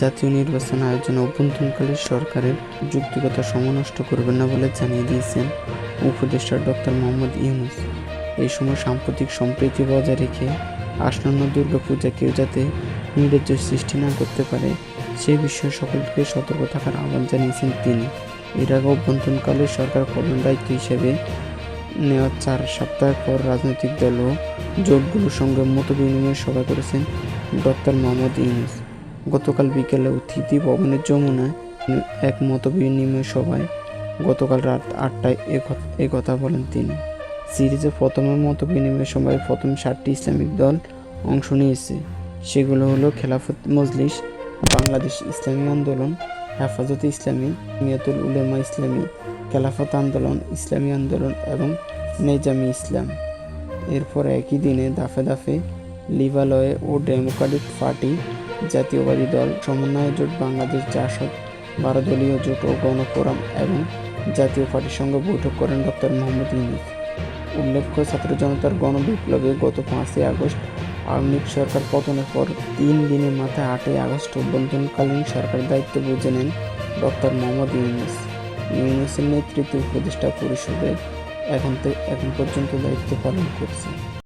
জাতীয় নির্বাচন আয়োজনে অভ্যন্তরীণকালীন সরকারের যুক্তিকতা সমনষ্ট করবেন না বলে জানিয়ে দিয়েছেন উপদেষ্টা ডক্টর মোহাম্মদ ইউনুস। এই সময় সাম্প্রতিক সম্প্রীতি বজায় রেখে আসন্ন দুর্গাপূজা কেউ যাতে নৈরাজ্য সৃষ্টি না করতে পারে, সে বিষয়ে সকলকে সতর্ক থাকার আহ্বান জানিয়েছেন তিনি। এর আগে অভ্যন্তরীণকালে সরকার প্রধান দায়িত্ব হিসেবে নেওয়ার চার সপ্তাহ পর রাজনৈতিক দল ও জোটগুলোর সঙ্গে মত বিনিময় সভা করেছেন ডক্টর মোহাম্মদ ইউনুস। গতকাল বিকেলে অতিথি ভবনের যমুনায় এক মত বিনিময় সভায় গতকাল রাত আটটায় এ কথা- বলেন তিনি। সিরিজে প্রথমে মত বিনিময় সভায় প্রথম সাতটি ইসলামিক দল অংশ নিয়েছে। সেগুলো হলো খেলাফত মজলিস, বাংলাদেশ ইসলামী আন্দোলন, হেফাজতে ইসলামী, মিয়াতুল উলেমা ইসলামী, খেলাফত আন্দোলন, ইসলামী আন্দোলন এবং নেজামি ইসলাম। এরপর একই দিনে দাফে দাফে লিবালয়ে ও ডেমোক্রেটিক পার্টি জাতীয়বাদী দল, সমন্বয় জোট, বাংলাদেশ, জাসদ বারো দলীয় জোট ও গণফোরাম এবং জাতীয় পার্টির সঙ্গে বৈঠক করেন ডক্টর মোহাম্মদ ইউনুস। উল্লেখ্য, ছাত্র জনতার গণবিপ্লবে গত পাঁচই আগস্ট আওয়ামী লীগ সরকার পতনের পর তিন দিনের মাথায় আটই আগস্ট অভ্যন্তরীণকালীন সরকার দায়িত্ব বুঝে নেন ডক্টর মোহাম্মদ ইউনুস। ইউনুসের নেতৃত্বে উপদেষ্টা পরিষদে এখন এখন পর্যন্ত দায়িত্ব পালন করছে